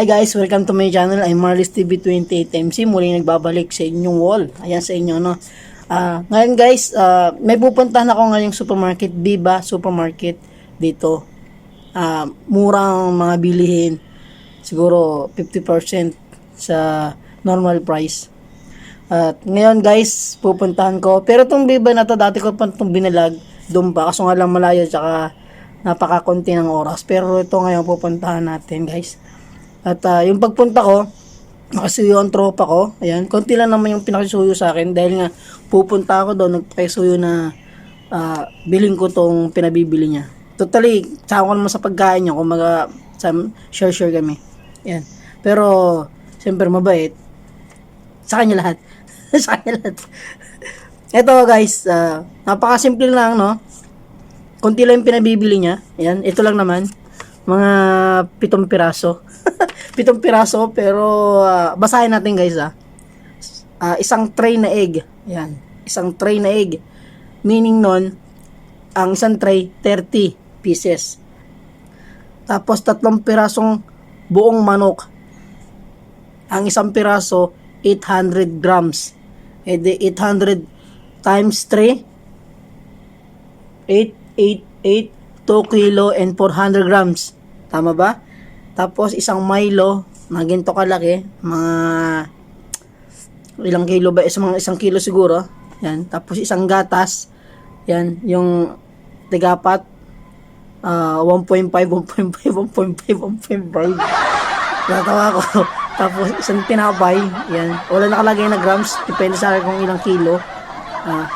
Hi guys, welcome to my channel. I'm Marlis TV 28MC. Muli nagbabalik sa inyong wall. Ayan sa inyo, no? Ah, ngayon guys, ah, may pupuntahan ako ngayong supermarket, Viva Supermarket dito. Ah, murang mga bilihin. Siguro 50% sa normal price. At ngayon guys, pupuntahan ko. Pero tong Viva na to, dati ko pa itong binalag. Doon pa, kaso nga lang malayo, tsaka napakakunti ng oras. Pero ito ngayon pupuntahan natin guys. At ah, yung pagpunta ko, nakasuyo ang tropa ko. Ayan, konti lang naman yung pinakisuyo sa akin dahil nga pupunta ako doon, nagpakisuyo na ah, biling ko tong pinabibili niya. Totally, tsaka ko naman sa pagkain niya, kumaga sa share-share kami. Ayan. Pero, siyempre mabait. Sa kanya lahat. sa kanya lahat. Ito guys, ah, napakasimple lang, no? Kunti lang yung pinabibili niya. Ayan, ito lang naman. Mga pitong piraso. pitong piraso, pero ah, basahin natin guys ah. Ah, isang tray na egg. Ayan, isang tray na egg. Meaning nun, ang isang tray, 30 pieces. Tapos tatlong pirasong buong manok. Ang isang piraso, 800 grams. E di 800 times 3, 8, 8, 8, 2 kilo and 400 grams. Tama ba? Tapos isang Milo, na ganito kalaki, mga ilang kilo ba? Isang, isang kilo siguro. Yan. Tapos isang gatas. Yan. Yung tigapat. ah 1.5, 1.5, 1.5, 1.5. Natawa ko. Tapos isang tinapay. Yan. Wala nakalagay na grams. Depende sa akin kung ilang kilo. Ah,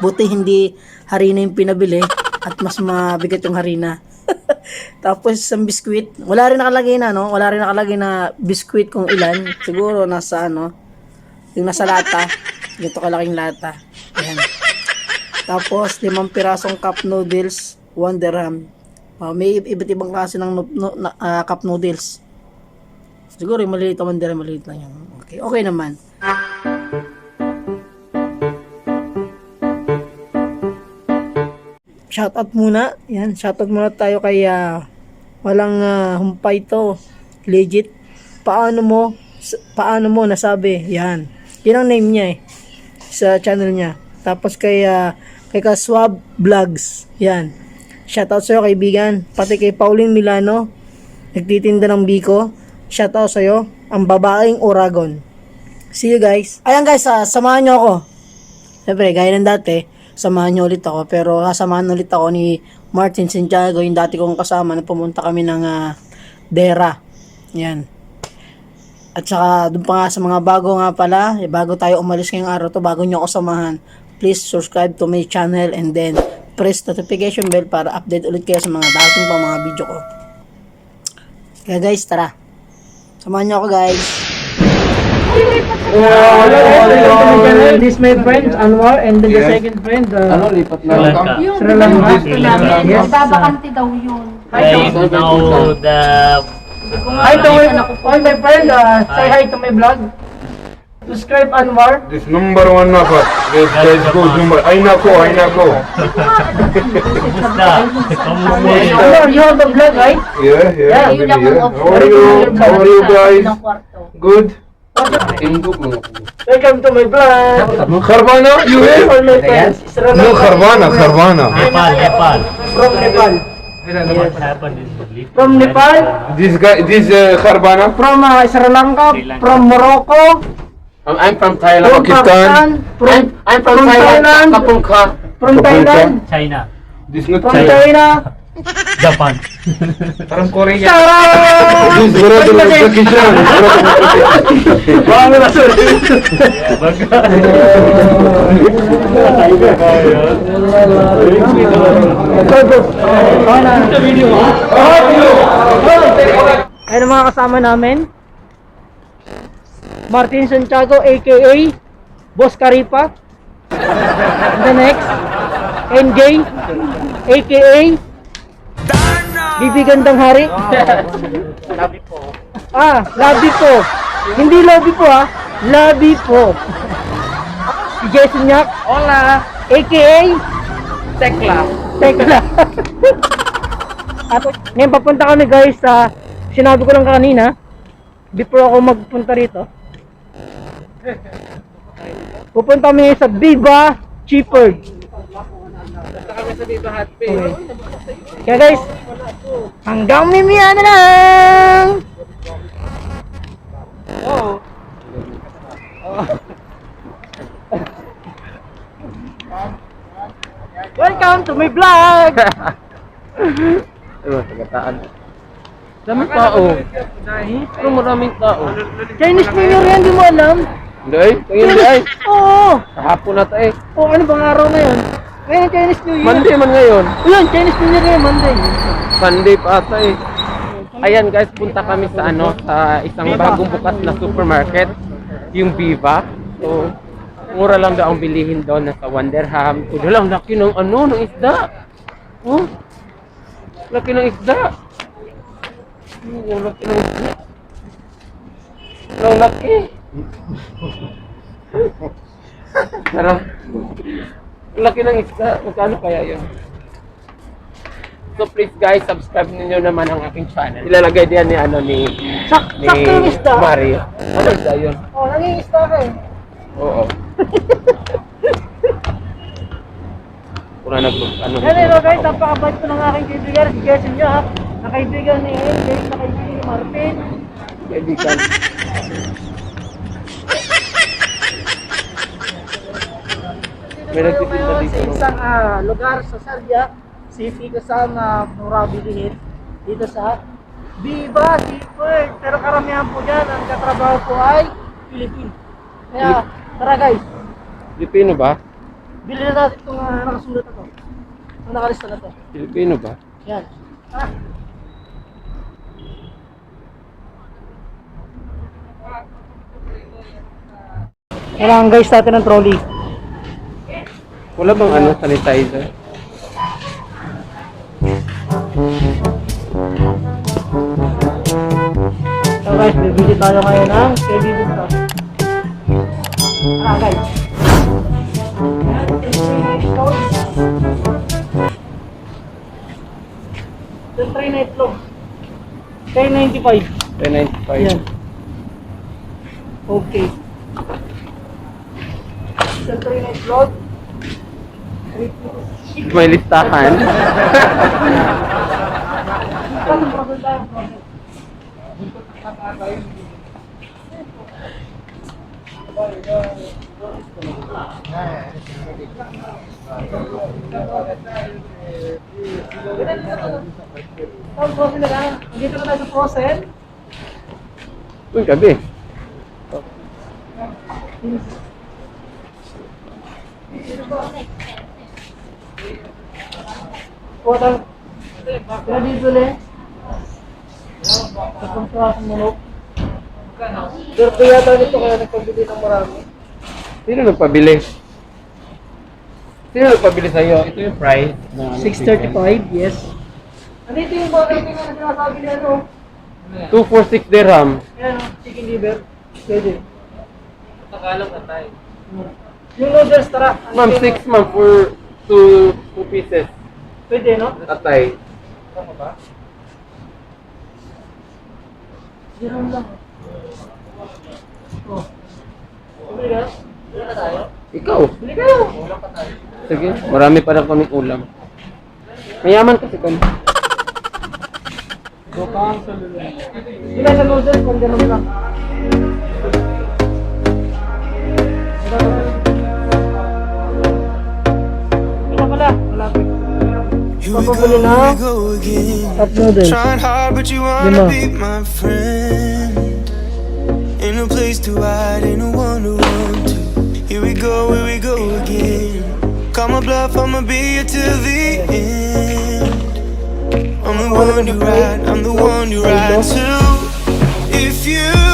buti hindi harina yung pinabili at mas mabigat yung harina. Tapos isang biskwit. Wala rin nakalagay na, no? Wala rin nakalagay na biskwit kung ilan. Siguro nasa, ano, yung nasa lata. Ganito kalaking lata. Ayan. Tapos, limang pirasong cup noodles, 1 dirham. Ah, may iba't ibang klase ng no, no- ah, cup noodles. Siguro yung maliit naman dirham, maliit lang yan. Okay, okay naman. Shoutout muna. Yan, shoutout muna tayo kay ah, walang ah, humpay to. Legit. Paano mo paano mo nasabi? Yan. Yan ang name niya eh sa channel niya. Tapos kay ah, kay Kaswab Vlogs. Yan. Shoutout sa kaibigan. Pati kay Pauline Milano. Nagtitinda ng biko. Shoutout sa iyo. Ang babaeng Oragon. See you guys. Ayan guys, ah, samahan niyo ako. Siyempre, gaya ng dati, samahan niyo ulit ako. Pero sasamahan ulit ako ni Martin Santiago, yung dati kong kasama na pumunta kami ng ah, Dera. Yan. At saka, doon pa nga sa mga bago nga pala, eh, bago tayo umalis ngayong araw to, bago nyo ako samahan, please subscribe to my channel and then press notification bell para update ulit kayo sa mga dating pa mga video ko. Kaya guys, tara. Samahan nyo ako guys. This my friend Anwar and then the second friend uh, lipat na lang. Yung Sri Lanka. namin, Yes. ibabakante daw yun. Right now, the Hi to my, hi my friend, uh, say hi to my vlog. Subscribe Anwar. This number one number. Yes, let's go number. Know know go. Kamusta? Kamusta? Anwar, you have a vlog, right? Yeah, yeah, Yeah, Yun yeah. lang ang How option. are you? How are you guys? Ng kwarto. Good. Welcome to my vlog. Kharbana, you here? all my friends. No, Kharbana, Kharbana. Nepal, Nepal. From Nepal. From Nepal, This guy, this uh, Kharbana. from uh, Sri Lanka, from Morocco, I'm, I'm from Thailand. from Pakistan, from, I'm, I'm from, from Thailand. Thailand. From Thailand, China. This not from China. China. Japan. From Korea. Tara! This brother of Pakistan. Bago na Ayun ang mga kasama namin. Martin Santiago aka Boss Karipa. And the next, NJ aka Bibi Gandang Hari. Ah, labi po. Hindi lobby po ah. Labi po. Si Jason Yak. Hola. AKA Tekla. Tekla. At ngayon papunta kami guys sa sinabi ko lang kanina before ako magpunta rito, pupunta kami sa Viva Cheaper. Okay. Kaya guys, hanggang mimiya na lang! Welcome to my vlog! Ayun, tagataan. Daming tao. Pero maraming tao. Chinese New Year yan, di mo alam? Hindi ay, tingin hindi ay. Oo! Kahapon na to eh. Oh, ano bang araw na yun? Ngayon, Chinese New Year. Monday man ngayon. Ayun, Chinese New Year ngayon, Monday. Sunday pa ata eh. Ayan guys, punta kami sa ano, sa isang bagong bukas na supermarket. Yung Viva. So, mura lang daw ang bilihin doon nasa Wonderham. So, lang laki ng ano, ng isda. Oh, laki ng isda. Oh, laki ng isda. Ang laki. Sarap. Laki ng isda. Magkano kaya yun? So please guys, subscribe niyo naman ang aking channel. Ilalagay diyan ni ano ni Sak ni sakto yung isda. Mario. Ano isda yun? Oh, naging isda ka eh. Oo. Kuna nag ano Yan eh, no, guys, napakabait ko ng aking kaibigan, si Jason niya ha. Na kaibigan ni Henry, na kaibigan ni Martin. kaibigan. May nagtitinda dito. sa isang ah, lugar sa Salya City kasama na mura bilihin dito sa Viva Seafood. Pero karamihan po dyan, ang katrabaho po ay Philippine. Kaya, tara guys, Pilipino ba? bilhin na natin itong uh, nakasulat na to. Ang nakalista na to. Pilipino ba? Yan. Ah. Kailangan guys natin ng trolley. Wala bang ano sanitizer? So guys, bibili tayo ngayon ng candy bukas. Tara guys. The tray na itlog. 10.95. 1095. Yan. Okay. The tray na itlog. May listahan. Tapos frozen na lang. Dito na tayo sa frozen. Uy, gabi. Kuha tayo. Dito le. Tapos sa aking manok. Pero kaya tayo nito kaya nagpabili ng marami. Sino nagpabili? Sino nagpabili sa'yo? Ito yung price. na ano, 635, yes. Nandito yung mga kaibigan na sinasabi na ano. 246 dirham. Ayan, oh, chicken liver. Pwede. Tagalog na tayo. Yung noodles, tara. Ano Ma'am, yung- 6 ma'am for 2 two pieces. Pwede, no? Tatay. Dirham lang. Oh. Bili ka? Bili ka tayo? Ikaw. Bili kayo! Sige, marami pa lang kaming ulam. Mayaman kasi kami. Sila sa noodles, kung gano'n lang. Again. Cup noodles. Trying hard, but you wanna be my friend. Ain't no place to hide, ain't no one to run to. Here we go, here we go again. Call my bluff, I'ma be here till the end. I'm the one you ride, I'm the one you ride to. If you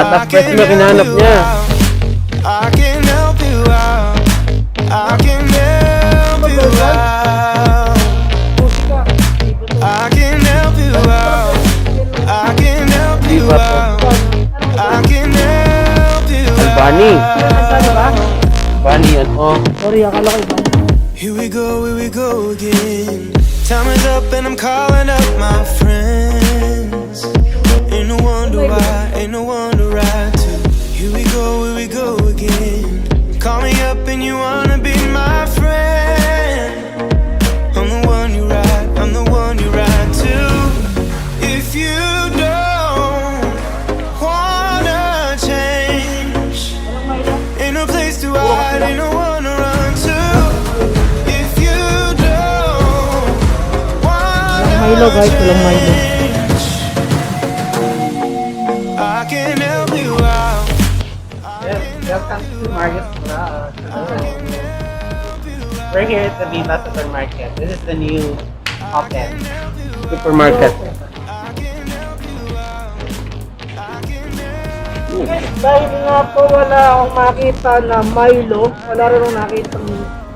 Gatas press mo kinahanap niya. I can help you out. I can help you out. Musika. I can help you out. I can help out. I can help you Albani. out. Albani yan, oh. Sorry, akala ko iba. Here we go, here we go again. Time is up and I'm calling up my friends. No wonder why, ain't no wonder right to. Here we go, here we go again. Call me up and you wanna be my friend. I'm the one you ride, I'm the one you ride to. If you don't wanna change, ain't no place to hide, ain't no one to run to. If you don't wanna Milo, guys, walang Milo. Welcome to Mario's Vlog. We're here at the Viva Supermarket. This is the new open. Supermarket. Dahil nga po wala akong makita na Milo, wala rin akong nakita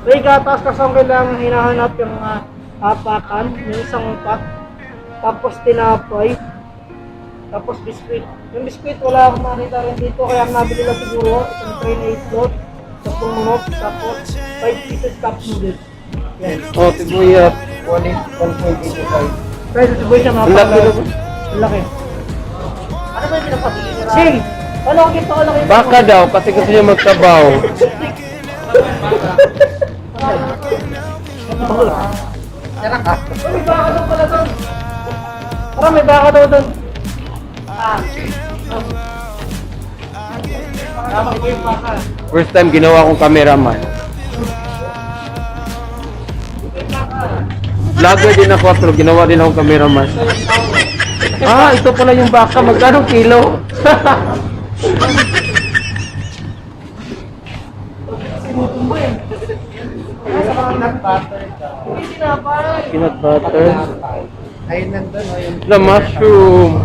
may gatas kasi ang kailangan hinahanap yung mga hapakan, yung isang pack, tapos tinapay, tapos biskuit. Yung biskuit wala akong makita rin dito, kaya ang nabili lang siguro, isang tray na itlog, tatlong manok, tapos 5 pieces cup noodles. Yan. Oh, sibuyas. Pero sa buhay siya mga pala-. Ang laki. Ano ba yung pinapabili ni Sing! Ano ang ginto ko lang yung Baka daw, kasi gusto niya magtrabaho. May baka daw pala doon. Parang may baka daw doon. First time ginawa kong cameraman. Vlogger din ako, pero ginawa din akong cameraman. Ah, ito pala yung baka. Magkano kilo? Peanut butter. Ayun nandun, The mushroom.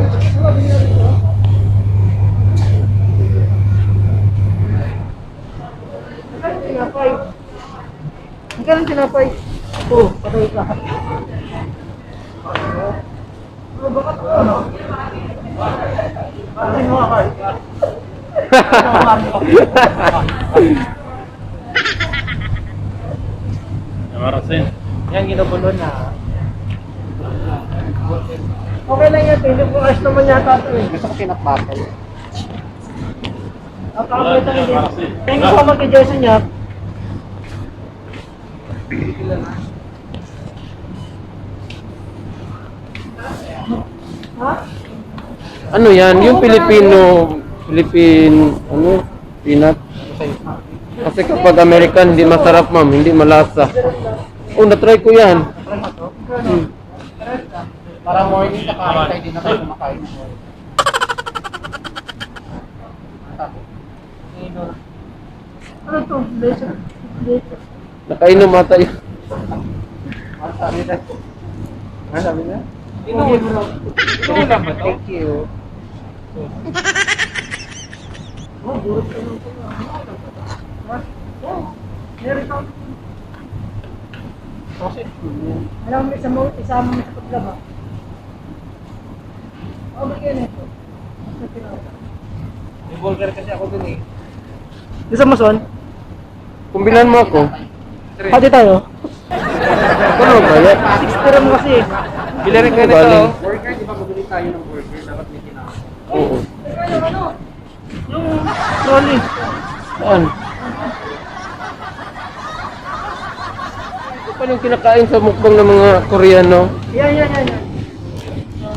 Ang ganun tinapay. Oo, patay ka. Ano ba ka to? Ano? Ano mo? Namarasin. yan na. Okay lang yan, hindi ko ayos naman yata ito eh. Gusto ko butter. Ang kakabait ang hindi. Thank you so much kay Jason Yap. Ha? Ano yan? Yung Filipino, Philippine, ano? Peanut. Kasi kapag American, hindi masarap ma'am, hindi malasa. Oh, na-try ko yan. Hmm. Para morning sa kain tayo, di na kayo kumakain ng morning. Ano to? Laser. Nakainom ata yun. Ano sabi na? Ano sabi na? Okay, bro. Thank you. Alam mo, isama mo, isama mo sa paglaba. Oh, bagyan ito. May burger kasi ako dun eh. Gusto mo, Son? Kumbilan mo ako. Hati tayo. Ano ba yan? 60 ram kasi. Bili rin kayo nito. Burger, di ba mabili tayo ng burger? Dapat may tinapay. Oo. Yung ano? Yung trolley. Saan? Ito pala yung kinakain sa mukbang ng mga Koreano. Yan, yan, yan. yan.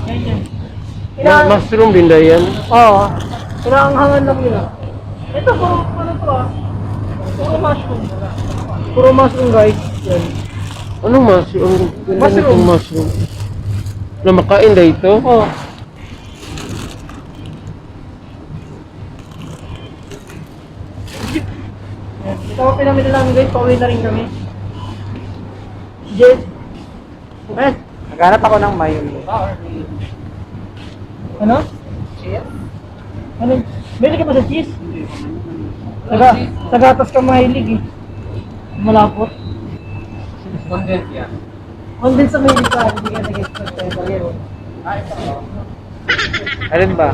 Yan, Kailangan, mushroom din na yan. oo. Kinaanghangan lang yun. ah. Ito, puro, ano to ah. Puro mushroom. Puro mushroom, guys. Yan. Anong mushroom? Ganda Mushroom. nitong mushroom. Na makain na ito? Oh. Ito ko pinamili namin guys, pauwi na rin kami. Jet. Eh, Naghanap ako ng mayonnaise. ano? Cheese? Ano? Bili ka ba sa cheese? Taga, tagatas ka mahilig eh. Malapot. Condensed yan. Condensed sa mahilig ka, hindi ka nag-expect tayo. Alin ba?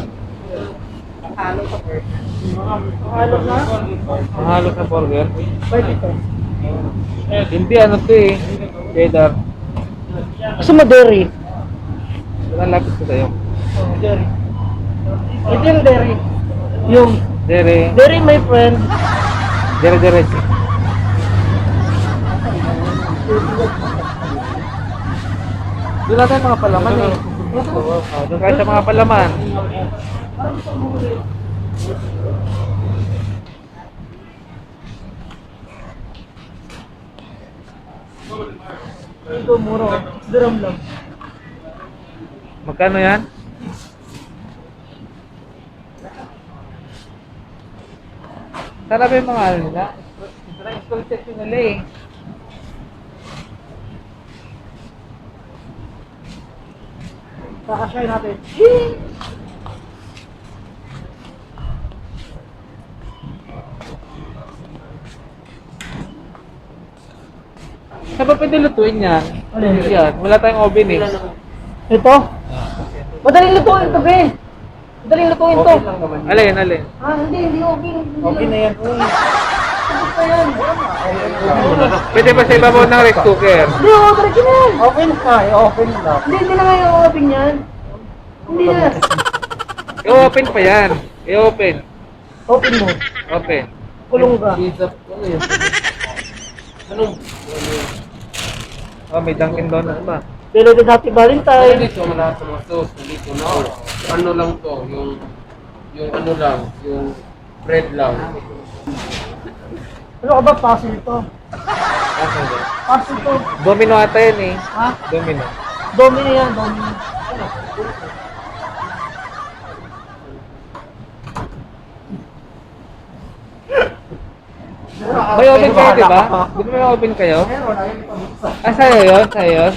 halo sa burger. Halo na? Mahalo sa burger. Pwede to. Hindi ano to eh. Cheddar. Gusto mo dairy? Lalapit ko sa'yo. Dairy. Ito yung dairy. Yung Dere. dairy, my friend. Dere diretso. Doon natin mga palaman eh. Doon kayo sa mga palaman. Ito, mura. Drum lang. Magkano yan? Sana ba yung mga ano nila? Ito na yun nila eh. Kakasya natin. Saan ba pwede lutuin yan? Ano? Yan. Wala tayong oven eh. Ito? Madaling lutuin to, be. Madaling lutuin to. Alin, alin. Ah, hindi, hindi okay. Okay na yan. Yan. Pwede ba sa ibabaw ng rice cooker? Hindi, oh, diretso na. Open ka, open lang. Hindi, hindi na nga open yan. Hindi na. I-open pa yan. I-open. Open mo. Open. Kulong ka. Oh, may Dunkin Donuts ba? Pero din happy Valentine. Dito mo lahat ng mga sauce, dito na. Ano lang to, yung yung ano lang, yung bread lang. Ano ka ba? Puzzle ito. Puzzle ito. Domino ata yan eh. Ha? Domino. Domino yan, domino. May open kayo, di ba? Di ba may open kayo? Ah, sa'yo yun? Sa'yo yun?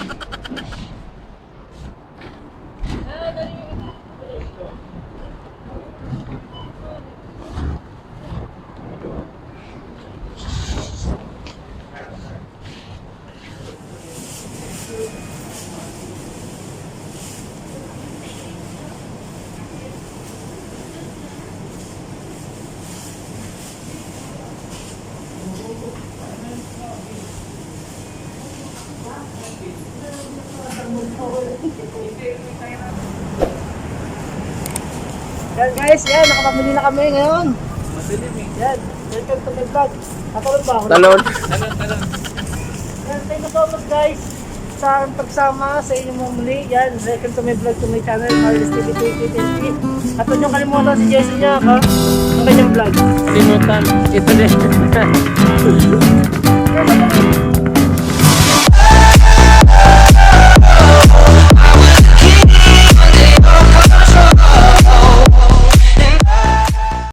Yan guys, yan, nakapamili na kami ngayon. Yan, welcome to my vlog. Natalon ba ako? Talon. Yan, thank you so much guys sa pagsama sa inyong mga muli. Yan, welcome to my vlog, to my channel, Marlis TV 2020. At huwag niyong kalimutan si Jason niya, ha? Ang kanyang vlog. Limutan. Ito din. Yan,